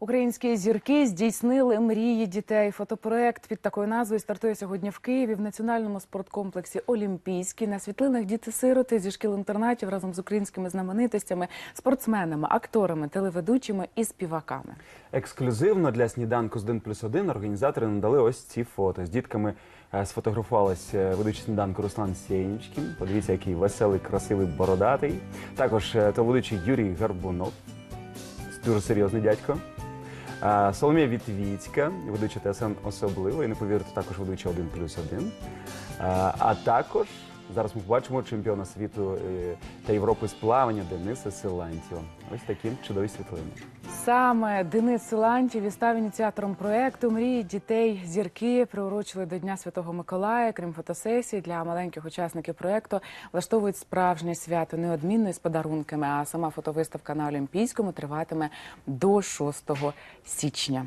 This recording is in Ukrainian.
Українські зірки здійснили мрії дітей. Фотопроект під такою назвою стартує сьогодні в Києві в національному спорткомплексі Олімпійський. На світлинах діти-сироти зі шкіл-інтернатів разом з українськими знаменитостями, спортсменами, акторами, телеведучими і співаками. Ексклюзивно для сніданку з 1 плюс 1 організатори надали ось ці фото. З дітками е, сфотографувалась е, ведучий сніданку Руслан Сєнічкін. Подивіться, який веселий, красивий, бородатий. Також е, телеведучий Юрій Гарбунов, дуже серйозний дядько. Соломія Вітвіцька, ведуча ТСН особливо, і не повірите, також ведуча 1 плюс 1. А також зараз ми побачимо чемпіона світу е, та Європи з плавання Дениса Силантьєва. Ось такі чудові світлини. Саме Денис Силантів і став ініціатором проекту Мрії дітей зірки приурочили до Дня Святого Миколая. Крім фотосесій для маленьких учасників проекту влаштовують справжнє свято неодмінно із подарунками. А сама фотовиставка на Олімпійському триватиме до 6 січня.